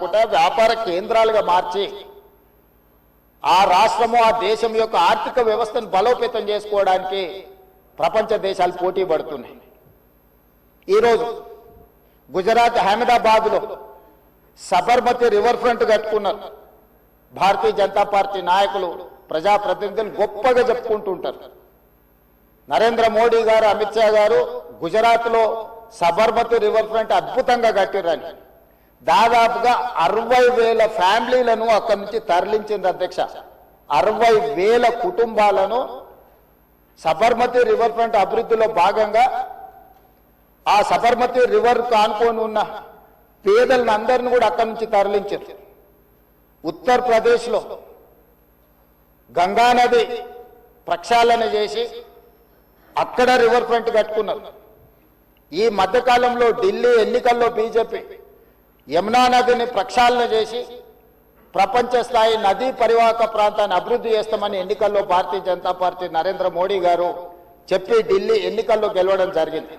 కాకుండా వ్యాపార కేంద్రాలుగా మార్చి ఆ రాష్ట్రము ఆ దేశం యొక్క ఆర్థిక వ్యవస్థను బలోపేతం చేసుకోవడానికి ప్రపంచ దేశాలు పోటీ పడుతున్నాయి. ఈరోజు గుజరాత్ అహ్మదాబాద్లో సబర్మతి రివర్ ఫ్రంట్ కట్టుకున్నారు. భారతీయ జనతా పార్టీ నాయకులు ప్రజాప్రతినిధులు గొప్పగా చెప్పుకుంటుంటారు. నరేంద్ర మోడీ గారు అమిత్ షా గారు గుజరాత్లో సబర్మతి రివర్ ఫ్రంట్ అద్భుతంగా కట్టిరని దాదాపుగా అరవై వేల ఫ్యామిలీలను అక్కడి నుంచి తరలించింది అధ్యక్ష. అరవై వేల కుటుంబాలను సబర్మతి రివర్ ఫ్రంట్ అభివృద్ధిలో భాగంగా ఆ సబర్మతి రివర్ కానుకొని ఉన్న పేదలను అందరిని కూడా అక్కడి నుంచి తరలించారు ఉత్తరప్రదేశ్లో గంగానది ప్రక్షాళన చేసి అక్కడ రివర్ ఫ్రంట్ కట్టుకున్నారు. ఈ మధ్యకాలంలో ఢిల్లీ ఎన్నికల్లో బీజేపీ యమునా నదిని ప్రక్షాళన చేసి ప్రపంచ స్థాయి నదీ పరివాహక ప్రాంతాన్ని అభివృద్ధి చేస్తామని ఎన్నికల్లో భారతీయ జనతా పార్టీ నరేంద్ర మోడీ గారు చెప్పి ఢిల్లీ ఎన్నికల్లో గెలవడం జరిగింది.